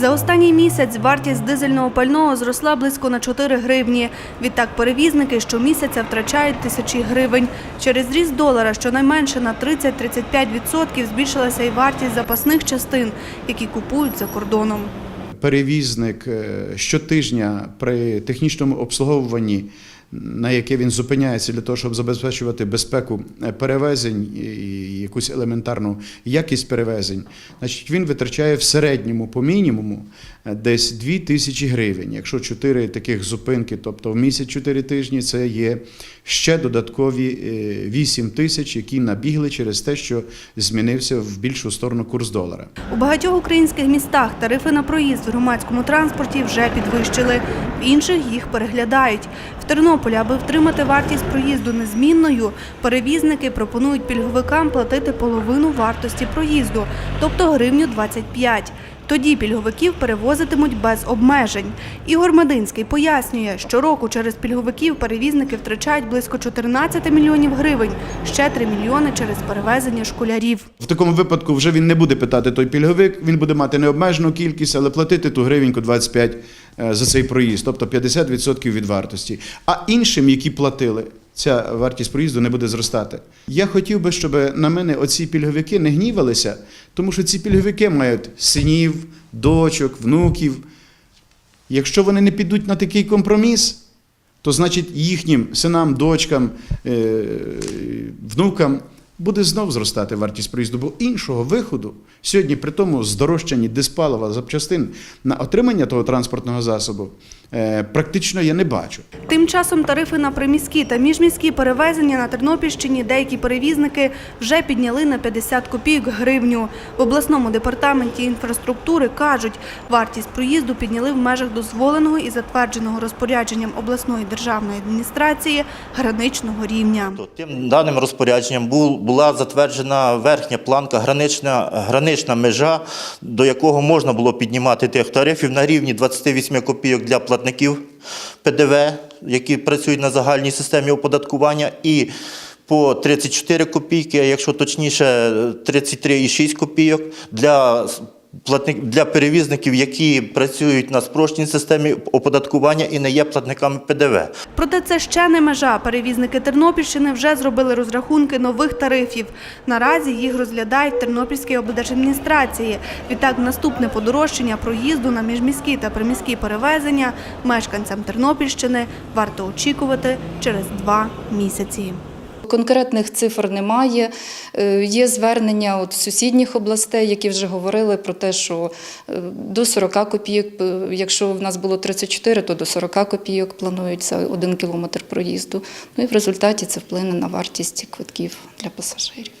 За останній місяць вартість дизельного пального зросла близько на 4 гривні. Відтак перевізники щомісяця втрачають тисячі гривень. Через ріст долара щонайменше на 30-35% збільшилася і вартість запасних частин, які купують за кордоном. перевізник е, щотижня при технічному обслуговуванні, на яке він зупиняється для того, щоб забезпечувати безпеку е, перевезень якусь елементарну якість перевезень, значить він витрачає в середньому по мінімуму е, десь 2 тисячі гривень. Якщо 4 таких зупинки, тобто в місяць 4 тижні, це є ще додаткові 8 тисяч, які набігли через те, що змінився в більшу сторону курс долара. У багатьох українських містах тарифи на проїзд в громадському транспорті вже підвищили, в інших їх переглядають. В Тернополі, аби втримати вартість проїзду незмінною, перевізники пропонують пільговикам платити половину вартості проїзду, тобто гривню 25. Тоді пільговиків перевозитимуть без обмежень. Ігор Мединський пояснює, щороку через пільговиків перевізники втрачають близько 14 мільйонів гривень, ще 3 мільйони через перевезення школярів. В такому випадку вже він не буде питати той пільговик, він буде мати необмежену кількість, але платити ту гривеньку 25 е, за цей проїзд, тобто 50% від вартості. А іншим, які платили, ця вартість проїзду не буде зростати. Я хотів би, щоб на мене оці пільговики не гнівалися, тому що ці пільговики мають синів, дочок, внуків. Якщо вони не підуть на такий компроміс, то значить їхнім синам, дочкам, е, внукам буде знов зростати вартість проїзду, бо іншого виходу сьогодні при тому здорожчанні диспалива запчастин на отримання того транспортного засобу практично я не бачу. Тим часом тарифи на приміські та міжміські перевезення на Тернопільщині деякі перевізники вже підняли на 50 копійок гривню. В обласному департаменті інфраструктури кажуть, вартість проїзду підняли в межах дозволеного і затвердженого розпорядженням обласної державної адміністрації граничного рівня. Тим даним розпорядженням була затверджена верхня планка, гранична, гранична межа, до якого можна було піднімати тих тарифів на рівні 28 копійок для платників ПДВ, які працюють на загальній системі оподаткування, і по 34 копійки, а якщо точніше, 33,6 копійок для платник для перевізників, які працюють на спрощеній системі оподаткування і не є платниками ПДВ. Проте це ще не межа. Перевізники Тернопільщини вже зробили розрахунки нових тарифів. Наразі їх розглядають в Тернопільській облдержадміністрації. Відтак, наступне подорожчання проїзду на міжміські та приміські перевезення мешканцям Тернопільщини варто очікувати через два місяці. Конкретних цифр немає. Е, Є звернення от сусідніх областей, які вже говорили про те, що е, до 40 копійок, е, якщо в нас було 34, то до 40 копійок планується один кілометр проїзду. Ну і в результаті це вплине на вартість квитків для пасажирів.